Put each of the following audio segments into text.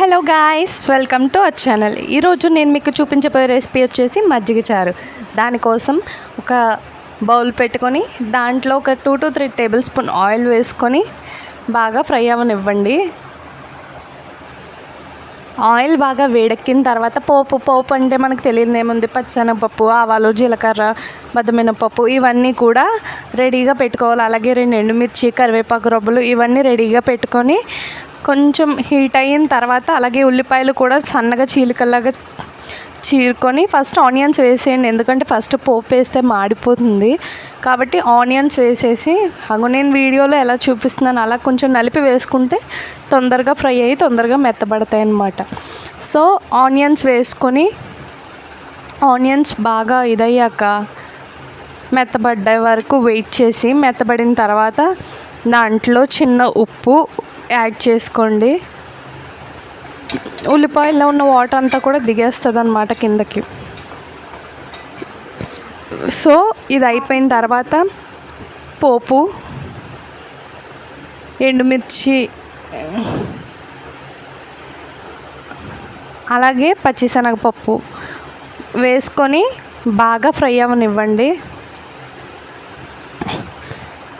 Hello guys welcome to our channel. ఈరోజు నేను మీకు చూపించబోయే రెసిపీ వచ్చేసి మజ్జిగ చారు. దానికోసం ఒక బౌల్ పెట్టుకొని దాంట్లో ఒక two to three tablespoon oil వేసుకొని బాగా ఫ్రై అవ్వనివ్వండి ఆయిల్ బాగా వేడెక్కిన తర్వాత పోపు పోపు అంటే మనకు తెలియదు ఏముంది? పచ్చెనగపప్పు ఆవాలు జీలకర్ర బద్దమినపప్పు ఇవన్నీ కూడా రెడీగా పెట్టుకోవాలి. అలాగే రెండు ఎండుమిర్చి కరివేపాకు రొబ్బలు ఇవన్నీ రెడీగా పెట్టుకొని కొంచెం హీట్ అయిన తర్వాత అలాగే ఉల్లిపాయలు కూడా సన్నగా చీలికల్లాగా చీరుకొని ఫస్ట్ ఆనియన్స్ వేసేయండి. ఎందుకంటే ఫస్ట్ పోపు వేస్తే మాడిపోతుంది. కాబట్టి ఆనియన్స్ వేసేసి అగో నేను వీడియోలో ఎలా చూపిస్తున్నాను అలా కొంచెం నలిపి వేసుకుంటే తొందరగా ఫ్రై అయ్యి తొందరగా మెత్తబడతాయి అన్నమాట. సో ఆనియన్స్ వేసుకొని ఆనియన్స్ బాగా ఇదయ్యాక మెత్తబడ్డే వరకు వెయిట్ చేసి మెత్తబడిన తర్వాత దాంట్లో చిన్న ఉప్పు యాడ్ చేసుకోండి. ఉల్లిపాయల్లో ఉన్న వాటర్ అంతా కూడా దిగేస్తుంది అనమాట కిందకి. సో ఇది అయిపోయిన తర్వాత పోపు ఎండుమిర్చి అలాగే పచ్చిశనగపప్పు వేసుకొని బాగా ఫ్రై అవ్వనివ్వండి.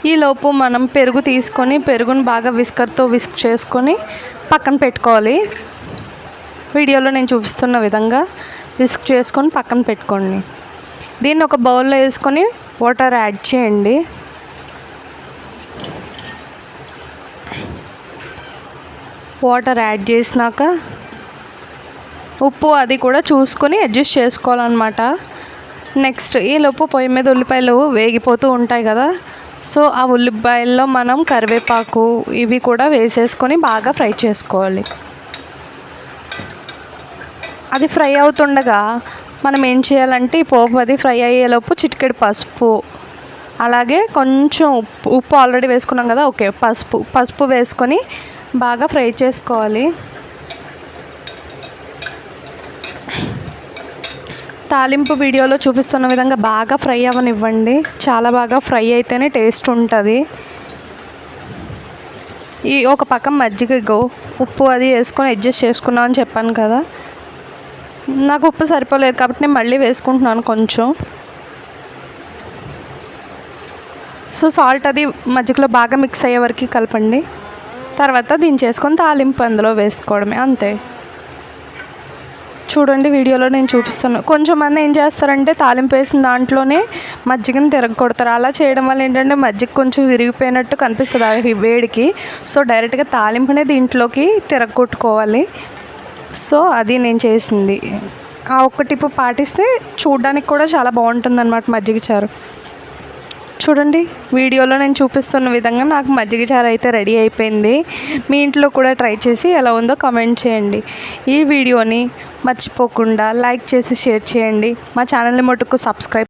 ఈలోపు మనం పెరుగు తీసుకొని పెరుగును బాగా విస్కర్తో విస్క్ చేసుకొని పక్కన పెట్టుకోవాలి. వీడియోలో నేను చూపిస్తున్న విధంగా విస్క్ చేసుకొని పక్కన పెట్టుకోండి. దీన్ని ఒక బౌల్లో వేసుకొని వాటర్ యాడ్ చేయండి. వాటర్ యాడ్ చేసినాక ఉప్పు అది కూడా చూసుకొని అడ్జస్ట్ చేసుకోవాలన్నమాట. నెక్స్ట్ ఈలోపు పొయ్యి మీద ఉల్లిపాయలు వేగిపోతూ ఉంటాయి కదా సో ఆ ఉల్లిపాయల్లో మనం కరివేపాకు ఇవి కూడా వేసేసుకొని బాగా ఫ్రై చేసుకోవాలి. అది ఫ్రై అవుతుండగా మనం ఏం చేయాలంటే ఈ పోపు అది ఫ్రై అయ్యేలోపు చిటికెడు పసుపు అలాగే కొంచెం ఉప్పు ఉప్పు ఆల్రెడీ వేసుకున్నాం కదా ఓకే పసుపు పసుపు వేసుకొని బాగా ఫ్రై చేసుకోవాలి. తాలింపు వీడియోలో చూపిస్తున్న విధంగా బాగా ఫ్రై అవ్వనివ్వండి. చాలా బాగా ఫ్రై అయితేనే టేస్ట్ ఉంటుంది. ఈ ఒక పక్క మజ్జిగ గో ఉప్పు అది వేసుకొని అడ్జస్ట్ చేసుకున్నాం అని చెప్పాను కదా. నాకు ఉప్పు సరిపోలేదు కాబట్టి నేను మళ్ళీ వేసుకుంటున్నాను కొంచెం. సో సాల్ట్ అది మజ్జిగలో బాగా మిక్స్ అయ్యే వరకు కలపండి. తర్వాత దించేసుకొని తాలింపు అందులో వేసుకోవడమే అంతే. చూడండి వీడియోలో నేను చూపిస్తాను. కొంచెం మంది ఏం చేస్తారంటే తాలింపు వేసిన దాంట్లోనే మజ్జిగని తిరగకొడతారు అలా చేయడం వల్ల ఏంటంటే మజ్జిగ కొంచెం విరిగిపోయినట్టు కనిపిస్తుంది ఆ వేడికి. సో డైరెక్ట్గా తాలింపునే దీంట్లోకి తిరగొట్టుకోవాలి సో అది నేను చేసింది. ఆ ఒక్క టిప్పు పాటిస్తే చూడడానికి కూడా చాలా బాగుంటుంది అనమాట మజ్జిగ చారు. చూడండి వీడియోలో నేను చూపిస్తున్న విధంగా నాకు మజ్జిగ చారు అయితే రెడీ అయిపోయింది. మీ ఇంట్లో కూడా ట్రై చేసి ఎలా ఉందో కమెంట్ చేయండి. ఈ వీడియోని మర్చిపోకుండా లైక్ చేసి షేర్ చేయండి. మా ఛానల్ని మటుకు సబ్స్క్రైబ్